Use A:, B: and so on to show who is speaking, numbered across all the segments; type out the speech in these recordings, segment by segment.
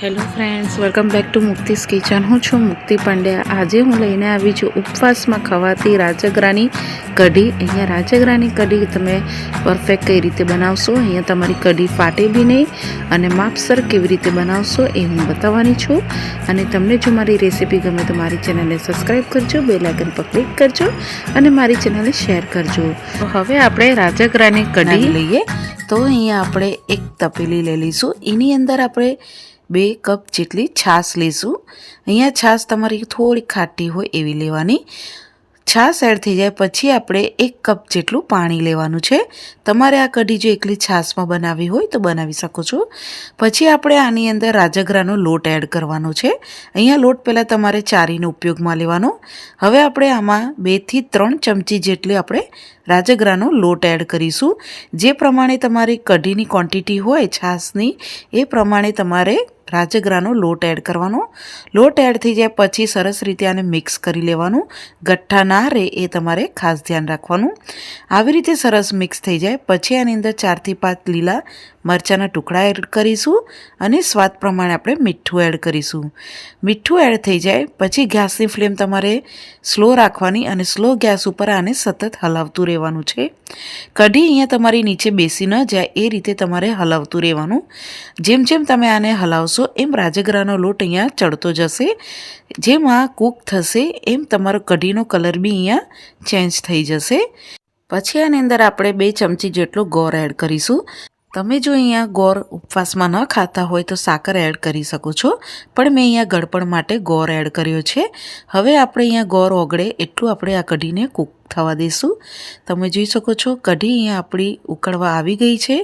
A: Hello friends, welcome back to Mukti's kitchen. હું છું મુક્તિ પંડ્યા. આજે હું લઈને આવી છું ઉપવાસમાં ખવાતી રાજગરાની કઢી. અહીંયા રાજગરાની કઢી તમે પરફેક્ટ કઈ રીતે બનાવશો, અહીંયા તમારી કઢી ફાટે બી નહીં અને માપસર કેવી રીતે બનાવશો એ હું બતાવવાની છું. અને તમને જો મારી રેસીપી ગમે તો મારી ચેનલને સબસ્ક્રાઈબ કરજો બે લાઇકન પર ક્લિક કરજો અને મારી ચેનલને શેર કરજો. તો હવે આપણે રાજગરાની કઢી લઈએ. તો અહીંયા આપણે એક તપેલી લઈ લઈશું. એની અંદર આપણે બે કપ જેટલી છાશ લઈશું અહીંયા છાશ તમારી થોડી ખાટી હોય એવી લેવાની. છાશ એડ થઈ જાય પછી આપણે એક કપ જેટલું પાણી લેવાનું છે. તમારે આ કઢી જો એકલી છાશમાં બનાવવી હોય તો બનાવી શકો છો. પછી આપણે આની અંદર રાજગરાનો લોટ એડ કરવાનો છે. અહીંયા લોટ પહેલાં તમારે ચારીનો ઉપયોગમાં લેવાનો. હવે આપણે આમાં બેથી ત્રણ ચમચી જેટલી આપણે રાજગરાનો લોટ એડ કરીશું. જે પ્રમાણે તમારી કઢીની ક્વોન્ટિટી હોય, છાશની, એ પ્રમાણે તમારે રાજગરાનો લોટ એડ કરવાનો. લોટ એડ થઈ જાય પછી સરસ રીતે આને મિક્સ કરી લેવાનું. ગઠ્ઠા ના રહે એ તમારે ખાસ ધ્યાન રાખવાનું. આવી રીતે સરસ મિક્સ થઈ જાય. પછી આની અંદર ચારથી પાંચ લીલા મરચાંના ટુકડા એડ કરીશું અને સ્વાદ પ્રમાણે આપણે મીઠું એડ કરીશું. મીઠું એડ થઈ જાય પછી ગેસની ફ્લેમ તમારે સ્લો રાખવાની અને સ્લો ગેસ ઉપર આને સતત હલાવતું રહેવાનું છે. કઢી અહીંયા તમારી નીચે બેસી ન જાય. એ રીતે તમારે હલાવતું રહેવાનું. જેમ જેમ તમે આને હલાવશો એમ રાજગરાનો લોટ અહીંયા ચડતો જશે. જેમાં કૂક થશે એમ તમારો કઢીનો કલર બી અહીંયા ચેન્જ થઈ જશે. પછી આની અંદર આપણે બે ચમચી જેટલો ગોળ એડ કરીશું. તમે જો અહીંયા ગોળ ઉપવાસમાં ન ખાતા હોય તો સાકર એડ કરી શકો છો. પણ મેં અહીંયા ગળપણ માટે ગોર એડ કર્યો છે. હવે આપણે અહીંયા ગોર ઓગળે એટલું આપણે આ કઢીને કૂક થવા દઈશું તમે જોઈ શકો છો કઢી અહીંયા આપણી ઉકળવા આવી ગઈ છે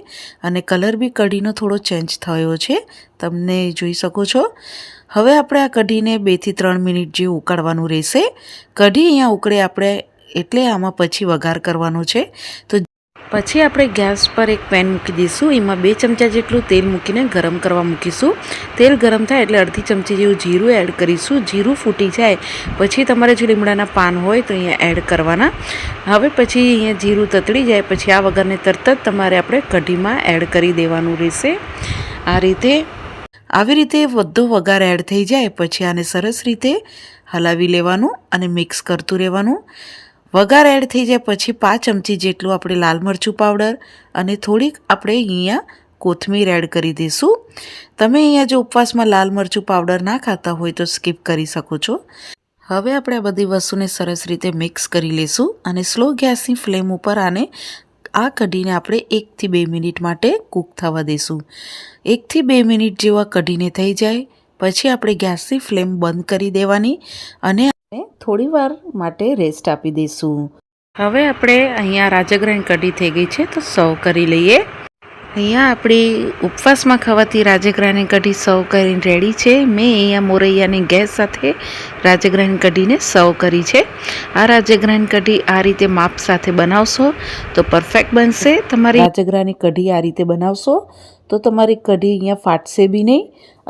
A: અને કલર બી કઢીનો થોડો ચેન્જ થયો છે. તમને જોઈ શકો છો. હવે આપણે આ કઢીને બેથી ત્રણ મિનિટ જે ઉકાળવાનું રહેશે. કઢી અહીંયા ઉકળે આપણે એટલે આમાં પછી વઘાર કરવાનો છે. તો પછી આપણે ગેસ પર એક પેન મૂકી દઈશું. એમાં બે ચમચા જેટલું તેલ મૂકીને ગરમ કરવા મૂકીશું. તેલ ગરમ થાય એટલે અડધી ચમચી જેવું જીરું એડ કરીશું. જીરું ફૂટી જાય પછી તમારે જો લીમડાના પાન હોય તો અહીંયા એડ કરવાના. હવે પછી અહીંયા જીરું તતડી જાય પછી આ વગરને તરત જ તમારે આપણે કઢીમાં એડ કરી દેવાનું રહેશે. આ રીતે આવી રીતે બધો વઘાર એડ થઈ જાય પછી આને સરસ રીતે હલાવી લેવાનું અને મિક્સ કરતું રહેવાનું. વઘાર એડ થઈ જાય પછી પાંચ ચમચી જેટલું આપણે લાલ મરચું પાવડર અને થોડીક આપણે અહીંયા કોથમીર એડ કરી દઈશું. તમે અહીંયા જો ઉપવાસમાં લાલ મરચું પાવડર ના ખાતા હોય તો સ્કીપ કરી શકો છો. હવે આપણે આ બધી વસ્તુને સરસ રીતે મિક્સ કરી લઈશું અને સ્લો ગેસની ફ્લેમ ઉપર આને આ કઢીને આપણે એકથી બે મિનિટ માટે કૂક થવા દઈશું. એકથી બે મિનિટ જેવા કઢીને થઈ જાય. પછી આપણે ગેસની ફ્લેમ બંધ કરી દેવાની અને થોડી વાર માટે રેસ્ટ આપી દઈશું. હવે આપણે અહીંયા રાજગરાની કઢી થઈ ગઈ છે તો સર્વ કરી લઈએ. અહીંયા આપણી ઉપવાસમાં ખવાતી રાજગરાની કઢી સર્વ કરીને રેડી છે. મેં અહીંયા મોરૈયાની ગેસ સાથે રાજગરાની કઢીને સર્વ કરી છે. આ રાજગરાની કઢી આ રીતે માપ સાથે બનાવશો તો પરફેક્ટ બનશે. તમારી રાજગરાની કઢી આ રીતે બનાવશો તો તમારી કઢી અહીંયા ફાટશે બી નહીં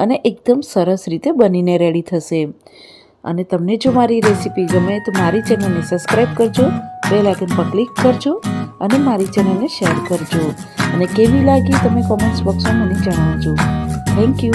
A: અને એકદમ સરસ રીતે બનીને રેડી થશે. અને તમને જો મારી રેસીપી ગમે તો મારી ચેનલને સબસ્ક્રાઈબ કરજો બે આઇકન પર ક્લિક કરજો અને મારી ચેનલને શેર કરજો. અને કેવી લાગી તમે કોમેન્ટ્સ બોક્સમાં મને જણાવજો. Thank you.